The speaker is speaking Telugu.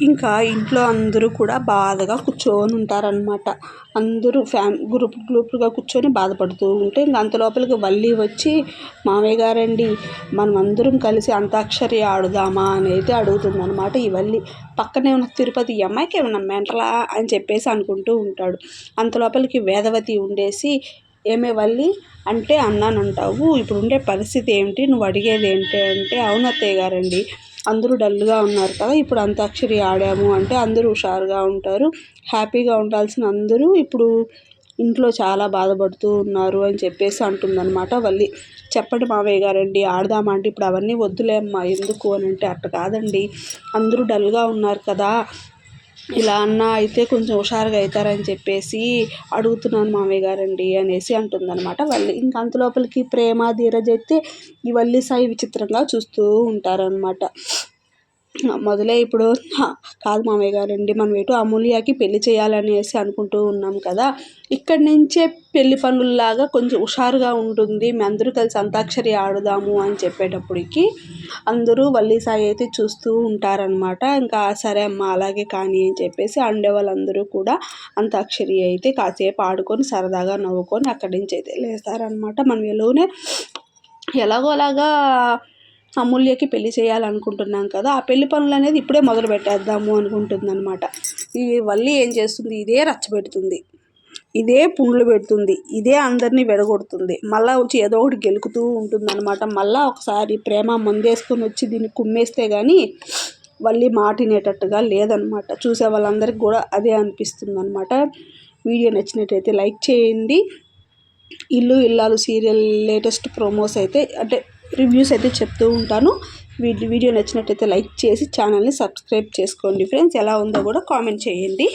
ఇంకా ఇంట్లో అందరూ కూడా బాధగా కూర్చొని ఉంటారనమాట అందరూ ఫ్యామ్ గ్రూప్ గ్రూప్గా కూర్చొని బాధపడుతూ ఉంటే ఇంక అంత లోపలికి వల్లి వచ్చి మామయ్య గారండి మనం అందరం కలిసి అంతాక్షరి ఆడుదామా అని అయితే అడుగుతుందనమాట ఈ వల్లి పక్కనే ఉన్న తిరుపతి అమ్మాయికి ఏమన్నా మెంటలా అని చెప్పేసి అనుకుంటూ ఉంటాడు. అంత లోపలికి వేదవతి ఉండేసి ఏమే వల్లి అంటే అన్నానంటావు ఇప్పుడు ఉండే పరిస్థితి ఏమిటి? నువ్వు అడిగేది ఏంటి అంటే అవును అత్తయ్య గారండి అందరూ డల్గా ఉన్నారు కదా. ఇప్పుడు అంతాక్షరి ఆడాము అంటే అందరూ హుషారుగా ఉంటారు. హ్యాపీగా ఉండాల్సిన అందరూ ఇప్పుడు ఇంట్లో చాలా బాధపడుతూ ఉన్నారు అని చెప్పేసి అంటుందన్నమాట వల్లి. చెప్పండి మావయ్య గారండి ఆడదామంటే ఇప్పుడు అవన్నీ వద్దులేమ్మా ఎందుకు అని అంటే అట్ట కాదండి. అందరూ డల్గా ఉన్నారు కదా. ఇలా అన్నా అయితే కొంచెం హుషారుగా అవుతారని చెప్పేసి అడుగుతున్నాను మామయ్య గారండి అనేసి అంటుందన్నమాట. వాళ్ళు ఇంకా అంత లోపలికి ప్రేమ ధీరజ్ అయితే ఈ వల్లి సాయి విచిత్రంగా చూస్తూ ఉంటారనమాట మొదలే ఇప్పుడు కాదు మామయ్య గారండి మనం ఎటు అమూల్యకి పెళ్ళి చేయాలనేసి అనుకుంటూ ఉన్నాం కదా. ఇక్కడి నుంచే పెళ్ళి పనుల్లాగా కొంచెం హుషారుగా ఉంటుంది. మేము అందరూ కలిసి అంతాక్షరి ఆడుదాము అని చెప్పేటప్పటికి అందరూ వల్లి సాయి అయితే చూస్తూ ఉంటారనమాట ఇంకా సరే అమ్మ అలాగే కానీ అని చెప్పేసి ఆండే వాళ్ళందరూ కూడా అంతాక్షరి అయితే కాసేపు ఆడుకొని సరదాగా నవ్వుకొని అక్కడి నుంచి అయితే లేస్తారనమాట మనం ఎలాగోనే ఎలాగో అలాగా అమూల్యకి పెళ్ళి చేయాలనుకుంటున్నాం కదా ఆ పెళ్ళి పనులు అనేది ఇప్పుడే మొదలు పెట్టేద్దాము అనుకుంటుంది అనమాట ఈ వల్లి ఏం చేస్తుంది? ఇదే రచ్చబెడుతుంది ఇదే పుండ్లు పెడుతుంది. ఇదే అందరినీ విడగొడుతుంది. మళ్ళీ వచ్చి ఏదో ఒకటి గెలుకుతూ ఉంటుంది అనమాట మళ్ళీ ఒకసారి ప్రేమ మందేసుకొని వచ్చి దీన్ని కుమ్మేస్తే కానీ వల్లి మాటినేటట్టుగా లేదనమాట చూసే వాళ్ళందరికీ కూడా అదే అనిపిస్తుంది అనమాట వీడియో నచ్చినట్టయితే లైక్ చేయండి. ఇల్లు ఇల్లాలు సీరియల్ లేటెస్ట్ ప్రోమోస్ అయితే అంటే రివ్యూస్ అయితే చెప్తూ ఉంటాను. వీడియో నచ్చినట్టయితే లైక్ చేసి ఛానల్ని సబ్స్క్రైబ్ చేసుకోండి. ఫ్రెండ్స్ ఎలా ఉందో కూడా కామెంట్ చేయండి.